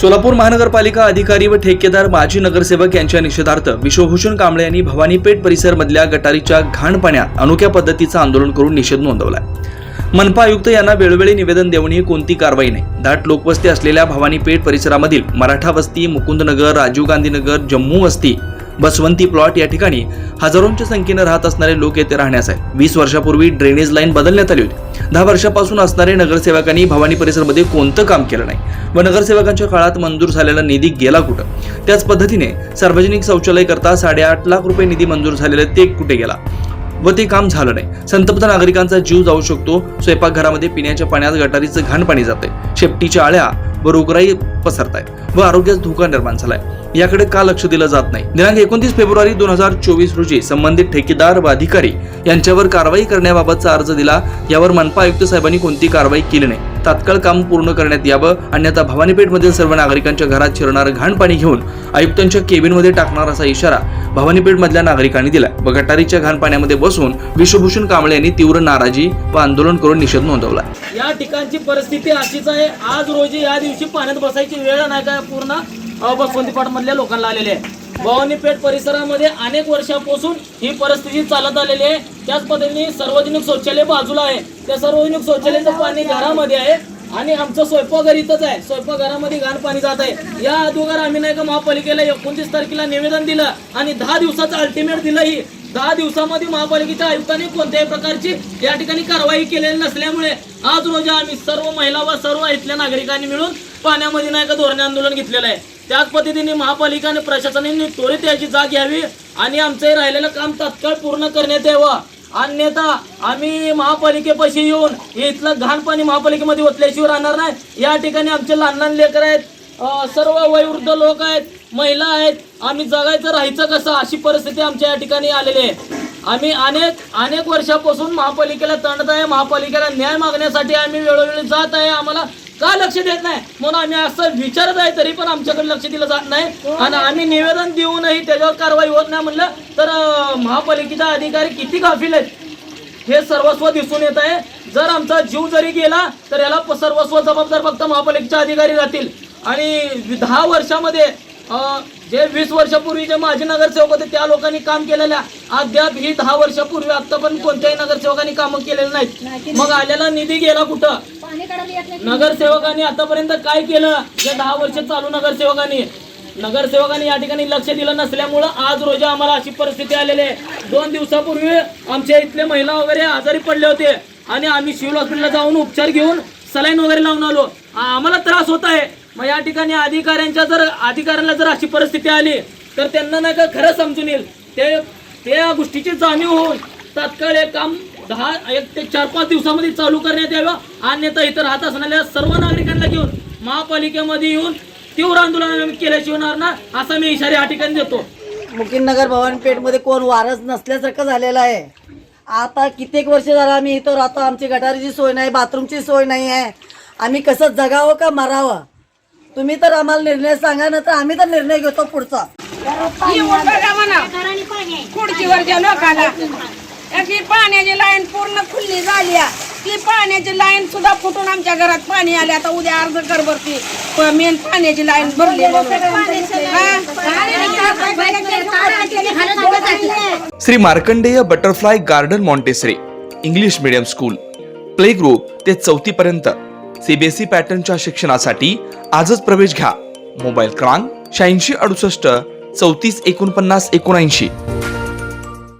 सोलापूर महानगरपालिका अधिकारी व ठेकेदार माजी नगरसेवक यांच्या निषेधार्थ विश्वभूषण कांबळे यांनी भवानीपेठ परिसरमधल्या गटारीच्या घाण पाण्यात अनोख्या पद्धतीचं आंदोलन करून निषेध नोंदवलाय. मनपा आयुक्त यांना वेळोवेळी निवेदन देऊनही कोणती कारवाई नाही. दाट लोकवस्ती असलेल्या भवानीपेठ परिसरामधील मराठा वस्ती मुकुंदनगर राजीव गांधीनगर जम्मू वस्ती बसवंती प्लॉट या ठिकाणी हजारोंच्या संख्येनं राहत असणारे लोक येथे राहण्यास आहेत. वीस वर्षापूर्वी ड्रेनेज लाईन बदलण्यात आली होती. दहा वर्षापासून असणारे नगरसेवकांनी भवानी परिसरमध्ये कोणतं काम केलं नाही? व नगरसेवकांच्या काळात मंजूर झालेला निधी गेला कुठं? त्याच पद्धतीने सार्वजनिक शौचालय करता साडेआठ लाख रुपये निधी मंजूर झालेला ते कुठे गेला? व ते काम झालं नाही. संतप्त नागरिकांचा जीव जाऊ शकतो. स्वयंपाकघरामध्ये पिण्याच्या पाण्यात गटारीचं घाण पाणी जाते शेपटीच्या आळ्या व रोगराई पसरत आहे व आरोग्यास धोका निर्माण झालाय. याकडे का लक्ष दिलं जात नाही? दिनांक एकोणतीस फेब्रुवारी दोन हजार चोवीस रोजी संबंधित ठेकेदार व अधिकारी यांच्यावर कारवाई करण्याबाबतचा अर्ज दिला. यावर मनपा आयुक्त साहेबांनी कोणती कारवाई केली नाही? तात्काळ काम पूर्ण करण्यात यावं. अन्यथा भवानीपेठमधील सर्व नागरिकांच्या घरात शिरणारं घाण पाणी घेऊन आयुक्तांच्या केबिनमध्ये टाकणार असा इशारा भवानीपेठमधल्या नागरिकांनी दिला व गटारीच्या घाण पाण्यामध्ये बसून विश्वभूषण कांबळे यांनी तीव्र नाराजी व आंदोलन करून निषेध नोंदवला या ठिकाणची परिस्थिती अशीच आहे. आज रोजी या दिवशी पाण्यात बसायची वेळ नाही का? पूर्ण अ, मधल्या लोकांना आलेली आहे. भवानीपेठ परिसरामध्ये अनेक वर्षापासून ही परिस्थिती चालत आलेली आहे. त्याच पद्धतीने सार्वजनिक शौचालय बाजूला आहे. त्या सार्वजनिक शौचालयाचं पाणी घरामध्ये आहे आणि आमचं स्वयंपाकघर इथंच आहे. स्वयंपाकघरामध्ये घाण पाणी जात आहे. या अगोदर आम्ही नाही का महापालिकेला एकोणतीस तारखेला निवेदन दिलं आणि दहा दिवसाचं अल्टिमेट दिलं ही दहा दिवसामध्ये महापालिकेच्या आयुक्तांनी कोणत्याही प्रकारची या ठिकाणी कारवाई केलेली नसल्यामुळे आज रोजी आम्ही सर्व महिला व सर्व इथल्या नागरिकांनी मिळून पाण्यामध्ये नाही का धोरणे आंदोलन घेतलेलं आहे. त्याच पद्धतीने महापालिका आणि प्रशासनाने त्वरित याची जाग घ्यावी आणि आमचंही राहिलेलं काम तात्काळ पूर्ण करण्यात यावं. अन्यथा आम्ही महापालिकेपाशी येऊन हे इथलं घाण पाणी महापालिकेमध्ये ओतल्याशिवाय राहणार नाही. या ठिकाणी आमचे लहान लहान लेकर आहेत सर्व वयोवृद्ध लोक आहेत महिला आहेत. आम्ही जगायचं राहायचं कसं अशी परिस्थिती आमच्या या ठिकाणी आलेली आहे. आम्ही अनेक अनेक वर्षापासून महापालिकेला तणत आहे महापालिकेला न्याय मागण्यासाठी आम्ही वेळोवेळी जात आहे. आम्हाला का लक्ष देत नाही? म्हणून आम्ही असं विचारत आहे तरी पण आमच्याकडे लक्ष दिलं जात नाही. आणि आम्ही निवेदन देऊनही त्याच्यावर कारवाई होत नाही म्हणलं. तर महापालिकेचे अधिकारी किती गाफील आहेत? हे सर्वस्व दिसून येत आहे. जर आमचा जीव जरी गेला तर याला सर्वस्व जबाबदार फक्त महापालिकेचे अधिकारी राहतील. आणि दहा वर्षामध्ये जे वीस वर्षापूर्वी जे माजी नगरसेवक होते त्या लोकांनी काम केलेल्या अद्याप ही दहा वर्षापूर्वी आता पण कोणत्याही नगरसेवकांनी कामं केलेली नाहीत. मग आलेला निधी गेला कुठं? नगरसेवकांनी आतापर्यंत काय केलं? या दहा वर्ष चालू नगरसेवकांनी. नगरसेवकांनी या ठिकाणी लक्ष दिलं नसल्यामुळं आज रोजी आम्हाला अशी परिस्थिती आलेली आहे. दोन दिवसापूर्वी आमच्या इथले महिला वगैरे आजारी पडले होते आणि आम्ही सिव्हिल हॉस्पिटलला जाऊन उपचार घेऊन सलाईन वगैरे लावून आलो. आम्हाला त्रास होत आहे. मग या ठिकाणी अधिकाऱ्यांच्या जर अधिकाऱ्यांना जर अशी परिस्थिती आली तर त्यांना नाही का खरं समजून येईल. ते त्या गोष्टीची जाणीव होऊन तात्काळ हे काम दहा एक ते चार पाच दिवसामध्ये चालू करण्यात यावं. अन्यथा इथं राहत असणाऱ्या सर्व नागरिकांना घेऊन महापालिकेमध्ये येऊन तीव्र आंदोलन केल्याशिवाय होणार ना असा मी इशारा या ठिकाणी देतो. मुकिंदनगर भवानीपेठमध्ये कोण वारस नसल्यासारखं झालेलं आहे. आता कित्येक वर्ष झालं आम्ही इथं राहतो. आमची गटारीची सोय नाही बाथरूमची सोय नाही आहे. आम्ही कसं जगावं का मरावं? तुम्ही तर आम्हाला निर्णय सांगा ना तर आम्ही तर निर्णय घेतो पुढचा. खुर्चीवरच्या लोकांना. अशी पाण्याची लाईन पूर्ण खुल्ली झाली ती पाण्याची लाईन सुद्धा फुटून आमच्या घरात पाणी आले. आता उद्या अर्ज कर भरती. मेन पाण्याची लाईन भरली Shri Markandey butterfly garden Montessori English medium school. Play group ते चौथी पर्यंत. सीबीएसई पॅटर्नच्या शिक्षणासाठी आजच प्रवेश घ्या. मोबाईल क्रमांक शहाऐंशी अडुसष्ट चौतीस एकोणपन्नास एकोणऐंशी.